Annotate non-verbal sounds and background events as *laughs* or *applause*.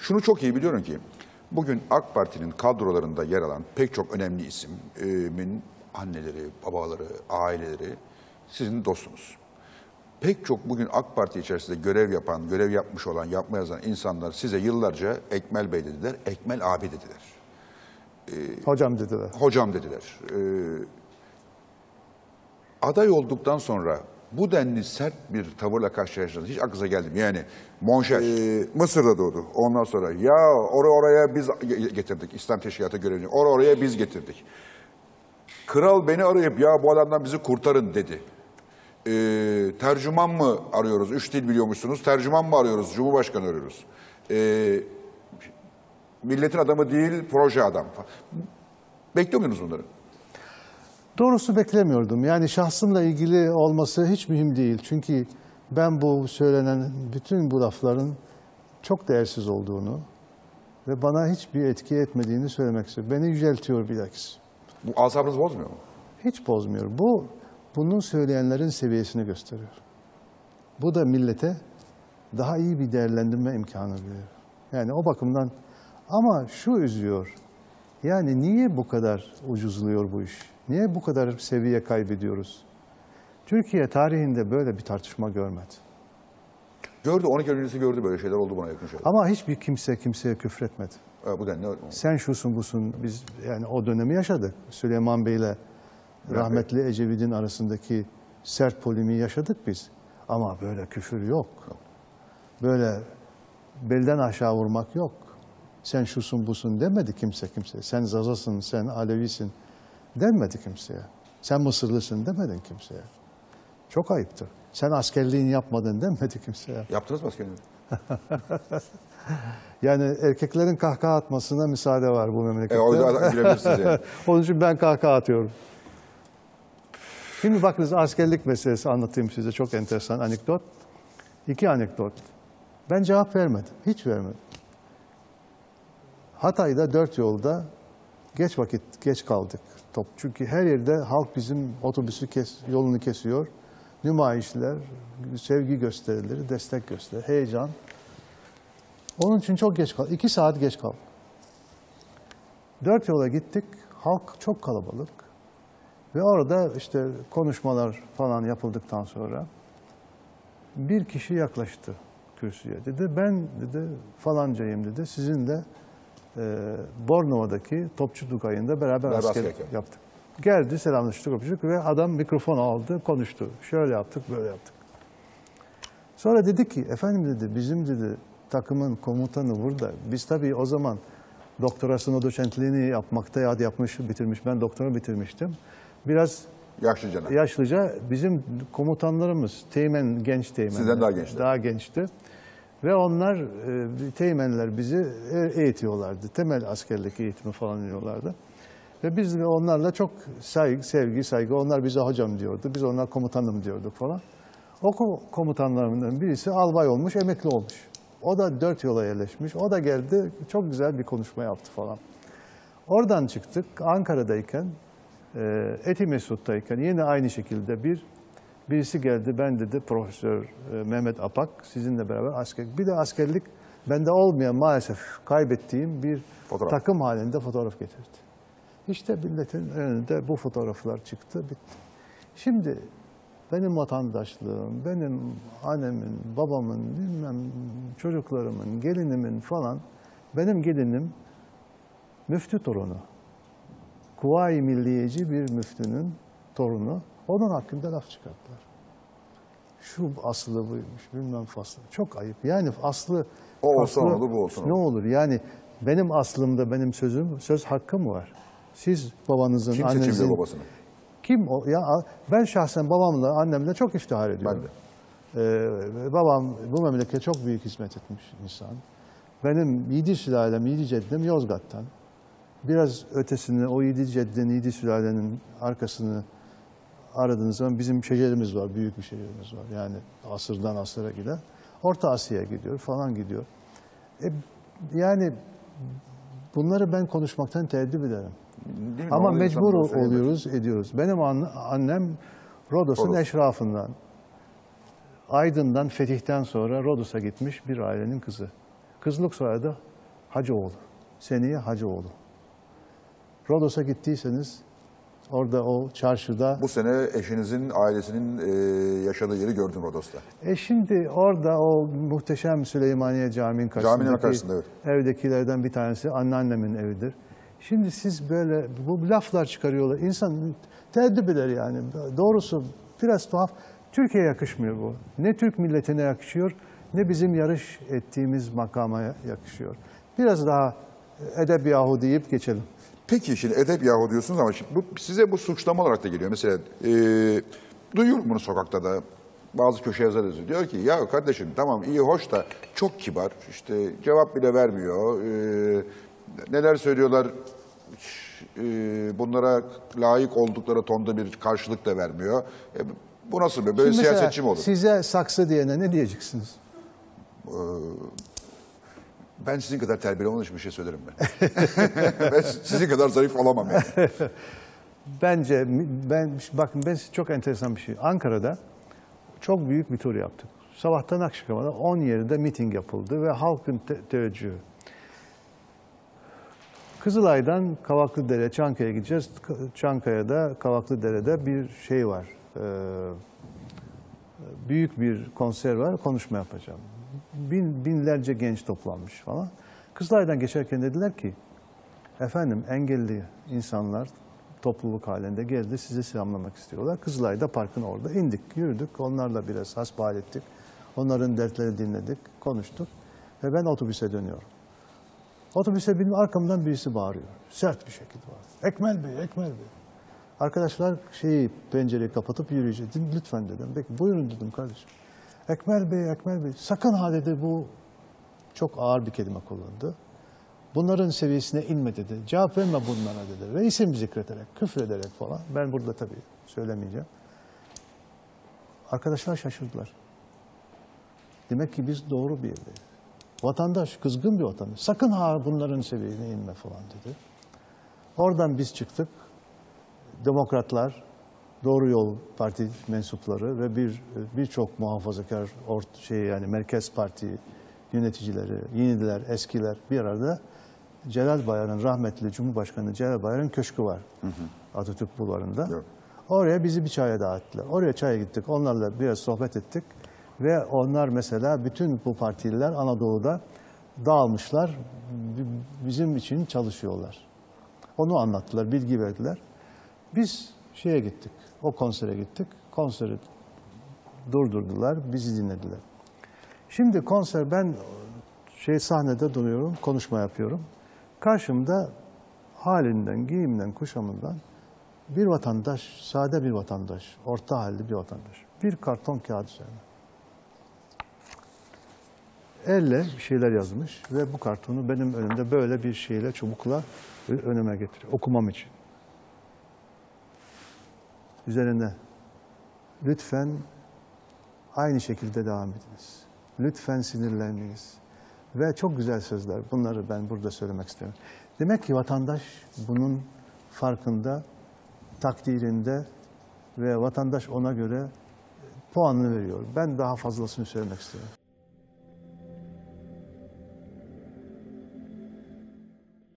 Şunu çok iyi biliyorum ki bugün AK Parti'nin kadrolarında yer alan pek çok önemli isimin anneleri, babaları, aileleri sizin dostunuz. Pek çok bugün AK Parti içerisinde görev yapan, görev yapmış olan, yapma yazan insanlar size yıllarca Ekmel Bey dediler, Ekmel abi dediler. Hocam dediler. Hocam dediler. Ee, aday olduktan sonra bu denli sert bir tavırla karşılaştığınız hiç aklınıza geldi mi? Yani Monşer, ee, Mısır'da doğdu. Ondan sonra ya oraya oraya biz getirdik. İslam Teşkilatı görevini. Oraya oraya biz getirdik. Kral beni arayıp ya bu adamdan bizi kurtarın dedi. Ee, tercüman mı arıyoruz? Üç dil biliyormuşsunuz. Tercüman mı arıyoruz? Cumhurbaşkanı arıyoruz. Ee, milletin adamı değil, proje adam. Bekliyor muydunuz bunları? Doğrusu beklemiyordum. Yani şahsımla ilgili olması hiç mühim değil. Çünkü ben bu söylenen bütün bu lafların çok değersiz olduğunu ve bana hiçbir etki etmediğini söylemek istiyorum. Beni yüceltiyor bilakis. Bu asabınızı bozmuyor mu? Hiç bozmuyor. Bu bunu söyleyenlerin seviyesini gösteriyor. Bu da millete daha iyi bir değerlendirme imkanı veriyor. Yani o bakımdan ama şu üzüyor. Yani niye bu kadar ucuzluyor bu iş? Niye bu kadar seviye kaybediyoruz? Türkiye tarihinde böyle bir tartışma görmedi. Gördü, 12 öncesi gördü böyle şeyler oldu buna yakın şeyler. Ama hiçbir kimse kimseye küfretmedi. Ha, bu denli Sen şusun busun biz yani o dönemi yaşadık. Süleyman Bey ile rahmetli Ecevit'in arasındaki sert polemiği yaşadık biz. Ama böyle küfür yok. Böyle belden aşağı vurmak yok. Sen şusun busun demedi kimse kimse. Sen Zazasın, sen Alevisin denmedi kimseye. Sen Mısırlısın demedin kimseye. Çok ayıptır. Sen askerliğini yapmadın demedi kimseye. Yaptınız mı askerliğini? *laughs* Yani erkeklerin kahkaha atmasına müsaade var bu memlekette. E, o da gülebilirsiniz yani. *laughs* Onun için ben kahkaha atıyorum. Şimdi bakınız askerlik meselesi anlatayım size. Çok enteresan anekdot. İki anekdot. Ben cevap vermedim. Hiç vermedim. Hatay'da dört yolda geç vakit, geç kaldık. Top. Çünkü her yerde halk bizim otobüsü kes, yolunu kesiyor. Nümayişler, sevgi gösterileri, destek gösteri, heyecan. Onun için çok geç kaldık. İki saat geç kaldık. Dört yola gittik. Halk çok kalabalık. Ve orada işte konuşmalar falan yapıldıktan sonra bir kişi yaklaştı kürsüye. Dedi ben dedi falancayım dedi. Sizin de Bornova'daki Topçu Tugayı'nda beraber Beraber askerlik askerlik yaptık. Geldi selamlaştık öpüştük ve adam mikrofon aldı konuştu. Şöyle yaptık böyle yaptık. Sonra dedi ki efendim dedi bizim dedi takımın komutanı burada. Biz tabii o zaman doktorasını doçentliğini yapmakta ya yapmış bitirmiş. Ben doktora bitirmiştim. Biraz Yaşlı cana. yaşlıca bizim komutanlarımız teğmen genç teğmen. Sizden daha gençler. Daha gençti. Ve onlar e, teğmenler bizi e- eğitiyorlardı. Temel askerlik eğitimi falan veriyorlardı. Ve biz de onlarla çok saygı, sevgi, saygı. Onlar bize hocam diyordu. Biz onlar komutanım diyorduk falan. O ko- komutanlarımdan birisi albay olmuş, emekli olmuş. O da dört yola yerleşmiş. O da geldi, çok güzel bir konuşma yaptı falan. Oradan çıktık. Ankara'dayken, e, Eti Mesut'tayken yine aynı şekilde bir birisi geldi. Ben dedi Profesör e, Mehmet Apak sizinle beraber asker. Bir de askerlik bende olmayan maalesef kaybettiğim bir Fotoğraf. takım halinde fotoğraf getirdi. İşte milletin önünde bu fotoğraflar çıktı, bitti. Şimdi benim vatandaşlığım, benim annemin, babamın, bilmem çocuklarımın, gelinimin falan, benim gelinim müftü torunu. Kuvayi Milliyeci bir müftünün torunu. Onun hakkında laf çıkarttılar. Şu aslı buymuş, bilmem faslı. Çok ayıp. Yani aslı... O olsa faslı olur, bu olsa Ne olur. Yani benim aslımda benim sözüm, söz hakkım var. Siz babanızın, Kim annenizin... seçimde babasını? Kim o? Ya ben şahsen babamla, annemle çok iftihar ediyorum. Ben de. Ee, babam bu memlekete çok büyük hizmet etmiş insan. Benim yedi sülalem, yedi ceddim Yozgat'tan. Biraz ötesini, o yedi ceddin, yedi sülalenin arkasını aradığınız zaman bizim şecerimiz var, büyük bir şecerimiz var. Yani asırdan asıra giden. Orta Asya'ya gidiyor falan gidiyor. E, yani bunları ben konuşmaktan tereddüt ederim. Değil mi? Ama insan mecbur oluyoruz, ediyoruz. Benim an- annem Rodos'un Rodos. eşrafından, Aydın'dan, Fetih'ten sonra Rodos'a gitmiş bir ailenin kızı. Kızılık soyadı Hacıoğlu. Seniye Hacıoğlu. Rodos'a gittiyseniz orada o çarşıda Bu sene eşinizin ailesinin e, yaşadığı yeri gördüm Rodos'ta. E şimdi orada o muhteşem Süleymaniye Camii'nin karşısındaki karşısında, evet. evdekilerden bir tanesi anneannemin evidir. Şimdi siz böyle bu laflar çıkarıyorlar. İnsan teeddüp eder yani. Doğrusu biraz tuhaf. Türkiye'ye yakışmıyor bu. Ne Türk milletine yakışıyor ne bizim yarış ettiğimiz makama yakışıyor. Biraz daha edeb yahu deyip geçelim. Peki şimdi edep yahu diyorsunuz ama şimdi bu, size bu suçlama olarak da geliyor. Mesela e, duyuyorum bunu sokakta da bazı köşe yazarı yazıyor. Diyor ki ya kardeşim tamam iyi hoş da çok kibar işte cevap bile vermiyor. E, neler söylüyorlar e, bunlara layık oldukları tonda bir karşılık da vermiyor. E, bu nasıl böyle, böyle siyasetçi mi olur? Size saksı diyene ne diyeceksiniz? Ben sizin kadar terbiyeli olmamış bir şey söylerim ben. *laughs* ben sizin kadar zarif olamam yani. *laughs* Bence ben bakın ben çok enteresan bir şey. Ankara'da çok büyük bir tur yaptık. Sabahtan akşama kadar 10 yerinde miting yapıldı ve halkın te- teveccühü. Kızılay'dan Kavaklıdere, Çankaya'ya gideceğiz. Çankaya'da, Kavaklıdere'de bir şey var. Ee, büyük bir konser var, konuşma yapacağım. Bin, binlerce genç toplanmış falan. Kızılay'dan geçerken dediler ki, efendim engelli insanlar topluluk halinde geldi, sizi selamlamak istiyorlar. Kızılay'da parkın orada indik, yürüdük, onlarla biraz hasbihal ettik. Onların dertlerini dinledik, konuştuk ve ben otobüse dönüyorum. Otobüse benim arkamdan birisi bağırıyor. Sert bir şekilde bağırıyor. Ekmel Bey, Ekmel Bey. Arkadaşlar şeyi pencereyi kapatıp yürüyeceğiz. Dedim, Lütfen dedim. Peki buyurun dedim kardeşim. Ekmel Bey, Ekmel Bey. Sakın ha dedi bu çok ağır bir kelime kullandı. Bunların seviyesine inme dedi. Cevap verme bunlara dedi. Ve isim zikrederek, küfür ederek falan. Ben burada tabii söylemeyeceğim. Arkadaşlar şaşırdılar. Demek ki biz doğru bir yerdeyiz. Vatandaş, kızgın bir vatandaş. Sakın ha bunların seviyesine inme falan dedi. Oradan biz çıktık. Demokratlar, Doğru Yol Parti mensupları ve bir birçok muhafazakar ort şey yani Merkez Parti yöneticileri, yenidiler, eskiler bir arada Celal Bayar'ın rahmetli Cumhurbaşkanı Celal Bayar'ın köşkü var. Atatürk Bulvarı'nda. Evet. Oraya bizi bir çaya davettiler. Oraya çaya gittik. Onlarla biraz sohbet ettik. Ve onlar mesela bütün bu partililer Anadolu'da dağılmışlar. bi- Bizim için çalışıyorlar. Onu anlattılar, bilgi verdiler. Biz şeye gittik, o konsere gittik. Konseri durdurdular, bizi dinlediler. Şimdi konser ben şey sahnede duruyorum, konuşma yapıyorum. Karşımda halinden, giyiminden, kuşamından bir vatandaş, sade bir vatandaş, orta halli bir vatandaş. Bir karton kağıt üzerine. Elle bir şeyler yazmış ve bu kartonu benim önümde böyle bir şeyle, çubukla önüme getiriyor. Okumam için. Üzerinde lütfen aynı şekilde devam ediniz. Lütfen sinirlenmeyiniz. Ve çok güzel sözler. Bunları ben burada söylemek istiyorum. Demek ki vatandaş bunun farkında, takdirinde ve vatandaş ona göre puanını veriyor. Ben daha fazlasını söylemek istiyorum.